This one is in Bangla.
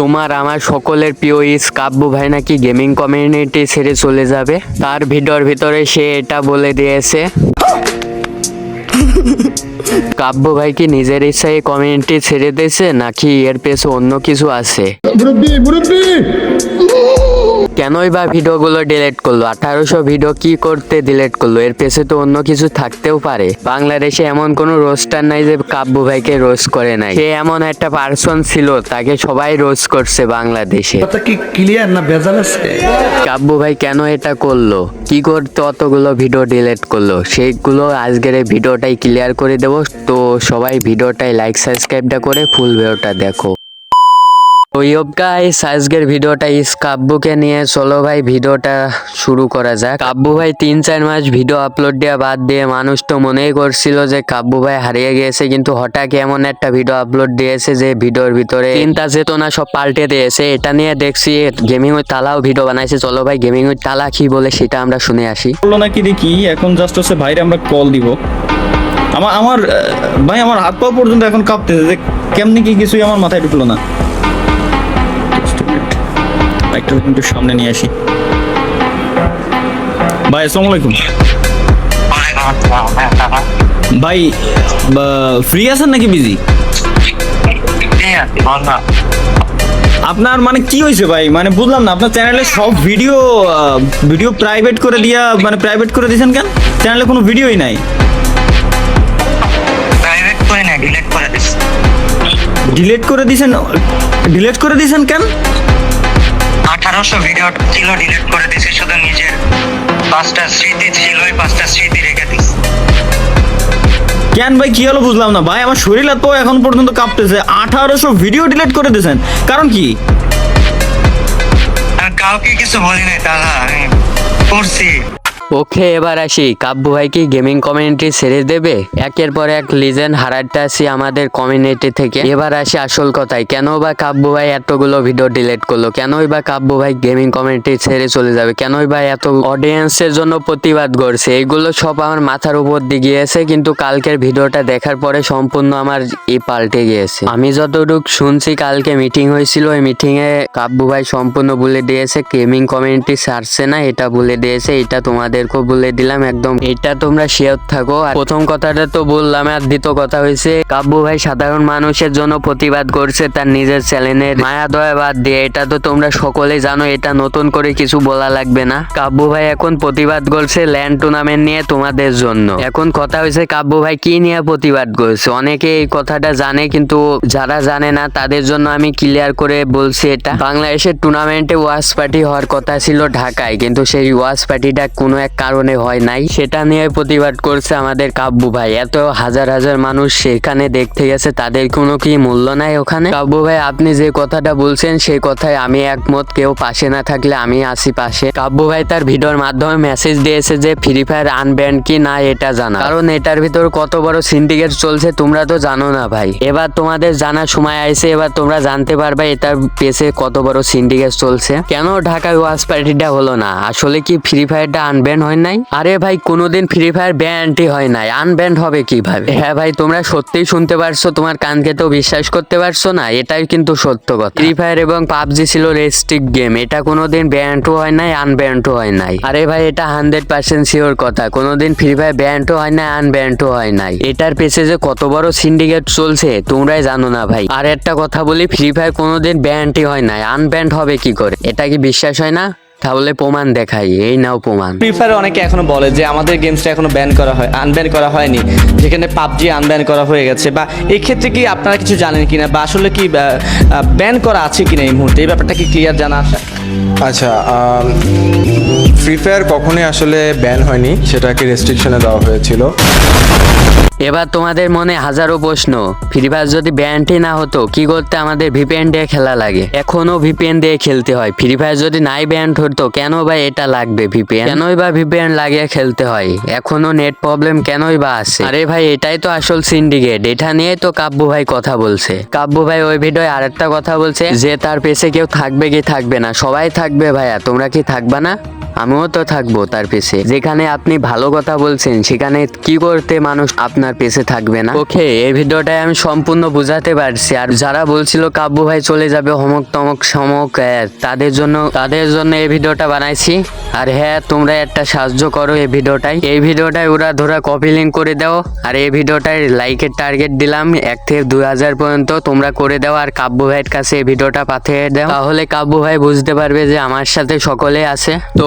তোমার আমার সকলের প্রিয় ইস কাব্য ভাই নাকি গেমিং কমিউনিটি ছেড়ে চলে যাবে? তার ভিডিওর ভিতরে সে এটা বলে দিয়েছে। কাব্য ভাই কি নিজের ইচ্ছায় কমিউনিটি ছেড়ে দিয়েছে নাকি এর পেছনে অন্য কিছু আছে? কেনই বা ভিডিওগুলো ডিলিট করল? আঠারোশো ভিডিও কি করতে ডিলিট করল? এর পেছে তো অন্য কিছু থাকতেও পারে। বাংলাদেশে এমন কোনো রোস্টার নাই যে কাব্য ভাইকে রোজ করে নাই। সে এমন একটা পার্সন ছিল তাকে সবাই রোজ করছে বাংলাদেশে। কি ক্লিয়ার না ভেজাল আছে? কাব্য ভাই কেন এটা করল? কি করতে অতগুলো ভিডিও ডিলিট করল? সেইগুলো আজকের এই ভিডিওটাই ক্লিয়ার করে দেবো। তো সবাই ভিডিওটাই লাইক সাবস্ক্রাইবটা করে ফুল ভিডিওটা দেখো। গাইস আজকের ভিডিওটা ইস কাব্যকে নিয়ে। চলো ভাই, ভিডিওটা শুরু করা যাক। কাব্য ভাই, তিন চার মাস ভিডিও আপলোড দেওয়া বাদ দিয়ে মানুষ তো মনেই করছিল যে কাব্য ভাই হারিয়ে গিয়েছে, কিন্তু হঠাৎ এমন একটা ভিডিও আপলোড দিয়েছে যে ভিডিওর ভিতরে চিন্তা চেতনা সব পাল্টে দিয়েছে। এটা নিয়ে দেখছি গেমিং ওই তালাও ভিডিও বানাইছে। চলো ভাই গেমিং ওই তালা কি বলে সেটা আমরা শুনে আসি। বলল নাকি দেখি, এখন জাস্ট হচ্ছে ভাইরে আমরা কল দিব। আমার আমার ভাই, আমার হাত পা পর্যন্ত এখন কাঁপতেছে, যে কেমনি কি কিছুই আমার মাথায় ঢুকলো না. একটু একটু সামনে নিয়ে আসি। ভাই আসসালামু আলাইকুম। ভাই ফ্রি আছেন নাকি বিজি আপনার মানে কি হয়েছে ভাই? মানে বুঝলাম না আপনার চ্যানেলে সব ভিডিও ভিডিও প্রাইভেট করে দিয়া মানে প্রাইভেট করে দিয়েছেন কেন? চ্যানেলে কোনো ভিডিওই নাই। প্রাইভেট করে না ডিলিট করে দিস ডিলিট করে দিয়েছেন ডিলিট করে দিয়েছেন কেন? আঠারোশো ভিডিও ছিল ডিলিট করে দিছি শুধু নিজের পাঁচটা স্মৃতি ছিল ওই পাঁচটা স্মৃতি রেখে দিস কেন ভাই কি হলো বুঝলাম না। ভাই আমার শরীর এত এখন পর্যন্ত কাঁপতেছে। আঠারোশো ভিডিও ডিলিট করে দিয়েছেন। কারণ কি? কাউকে কিছু বলি নাই তাহলে আমি করছি ওকে, এবার আসি। কাব্য ভাই কি গেমিং কমিউনিটি ছেড়ে দেবে? একের পর এক লিজেন্ড হারাতে আসি আমাদের কমিউনিটি থেকে। এবার আসি আসল কথায় কেন বা কাব্য ভাই এতগুলো ভিডিও ডিলিট করল? কেনই বা কাব্য ভাই গেমিং কমিউনিটি ছেড়ে চলে যাবে? কেনই বা এত অডিয়েন্সের জন্য প্রতিবাদ করছে? এইগুলো সব আমার মাথার উপর দিয়ে গিয়েছে, কিন্তু কালকের ভিডিওটা দেখার পরে সম্পূর্ণ আমার ই পাল্টে গিয়েছে। আমি যতটুকু শুনছি, কালকে মিটিং হয়েছিল, ওই মিটিং এ কাব্য ভাই সম্পূর্ণ বলে দিয়েছে গেমিং কমিউনিটি ছাড়ছে না, এটা বলে দিয়েছে, এটা তোমাদেরকেও বলে দিলাম একদম। এটা তোমরা শেয়ার থাকো। আর প্রথম কথাটা তো বললাম, আর দ্বিতীয় কথা হয়েছে কাব্য ভাই সাধারণ মানুষের জন্য প্রতিবাদ করছে তার নিজের চ্যানেলের। মায়া, দয়া বাদ দিয়ে, এটা তো তোমরা সকলেই জানো, এটা নতুন করে কিছু বলা লাগবে না। কাব্য ভাই এখন প্রতিবাদ করছে ল্যান্ড টুর্নামেন্ট নিয়ে তোমাদের জন্য। এখন কথা হয়েছে কাব্য ভাই কি নিয়ে প্রতিবাদ করছে? অনেকে এই কথাটা জানে, কিন্তু যারা জানে না, তাদের জন্য আমি ক্লিয়ার করে বলছি এটা। বাংলাদেশের টুর্নামেন্টে ওয়াশ পার্টি হওয়ার কথা ছিল ঢাকায়, কিন্তু সেই ওয়াশ পার্টিটা কোনো এক কারণে হয় নাই। সেটা নিয়ে প্রতিবাদ করছে আমাদের কাব্য ভাই। এত হাজার হাজার মানুষ সেখানে দেখতে গেছে, তাদের কোনো কি মূল্য নাই ওখানে? কাব্য ভাই, আপনি যে কথাটা বলছেন সেই কথায় আমি একমত। কেউ পাশে না থাকলে আমি আসি পাশে। কাব্য ভাই তার ভিডিওর মাধ্যমে মেসেজ দিয়েছে যে ফ্রি ফায়ার আনব্যান্ড কি না এটা জানা। কারণ এটার ভিতর কত বড় সিন্ডিকেট চলছে, তোমরা তো জানো না ভাই। এবার তোমাদের জানার সময় আইছে, এবার তোমরা জানতে পারবে এটার পেছে কত বড় সিন্ডিকেট চলছে। কেন ঢাকায় ওয়াচ পার্টিটা হলো না? আসলে কি ফ্রি ফায়ারটা আনব্যান্ড হয় নাই? আরে ভাই, কোনোদিন ফ্রি ফায়ার ব্যান্ডই হয় নাই। আনব্যান্ড হবে কীভাবে? হ্যাঁ ভাই, তোমরা সত্যিই শুনতে পারছ, তোমার কানকে তো বিশ্বাস করতে পারছ না, এটাই কিন্তু সত্য কথা। ফ্রি ফায়ার এবং পাবজি ছিল রেস্ট্রিক গেম এটা কোনোদিন ব্যান্ডও হয় নাই আনব্যান্ডও হয় নাই। আরে ভাই, এটা হান্ড্রেড পার্সেন্ট শিওর কথা, কোনোদিন ফ্রি ফায়ার ব্যান্ডও হয় নাই আনব্যান্ডও হয় নাই। এটার পেছে যে কত বড় সিন্ডিকেট চলছে, তোমরাই জানো না ভাই। আর একটা কথা বলি ফ্রি ফায়ার কোনোদিন ব্যান্ডই হয় নাই আনব্যান্ড হবে কি করে? এটা কি বিশ্বাস হয় না? তাহলে প্রমাণ দেখাই এই নাও প্রমাণ। ফ্রি ফায়ার অনেকে এখনও বলে যে আমাদের গেমসটা এখনও ব্যান করা হয় আনব্যান করা হয়নি। যেখানে পাবজি আনব্যান করা হয়ে গেছে বা এই ক্ষেত্রে কি আপনারা কিছু জানেন কিনা বা আসলে কি ব্যান করা আছে কিনা এই মুহূর্তে? এই ব্যাপারটা কি ক্লিয়ার জানা আছে? আচ্ছা ফ্রি ফায়ার কখনোই আসলে ব্যান হয়নি সেটাকে রেস্ট্রিকশনে দেওয়া হয়েছিল। এবার তোমাদের মনে হাজারো প্রশ্ন। ফ্রি ফায়ার যদি ব্যান্ডই না হতো, কি করতে আমাদের ভিপিএন দিয়ে খেলা লাগে? এখনও ভিপিএন দিয়ে খেলতে হয়। ফ্রি ফায়ার যদি নাই ব্যান্ড হতো কেন বা এটা লাগবে ভিপিএন কেনই বা ভিপিএন লাগিয়ে খেলতে হয়? এখনও নেট প্রবলেম কেনই বা আছে? আরে ভাই, এটাই তো আসল সিন্ডিকেট। এটা নিয়ে তো কাব্য ভাই কথা বলছে। কাব্য ভাই ওই ভিডিওয় আরেকটা কথা বলছে, যে তার পেছে কেউ থাকবে কি থাকবে না। সবাই থাকবে ভাইয়া, তোমরা কি থাকবা না? আমিও তো থাকব তার পেছে। যেখানে আপনি ভালো কথা বলছেন, সেখানে কি করতে মানুষ আপনার পেছে থাকবে না? ওকে, এই ভিডিওটাই আমি সম্পূর্ণ বুঝাতে পারছি। আর যারা বলছিল কাব্য ভাই চলে যাবে হমক তমক সমক তাদের জন্য তাদের জন্য এই ভিডিওটা বানাইছি। আর হ্যাঁ তোমরা একটা সাহায্য করো এই ভিডিওটাই এই ভিডিওটাই ওরা ধরা কপি লিঙ্ক করে দাও। আর এই ভিডিওটায় লাইকের টার্গেট দিলাম এক থেকে দুই হাজার পর্যন্ত তোমরা করে দাও। আর কাব্য ভাইয়ের কাছে এই ভিডিওটা পাঠিয়ে দাও। তাহলে কাব্য ভাই বুঝতে পারবে যে আমার সাথে সকলে আছে। তো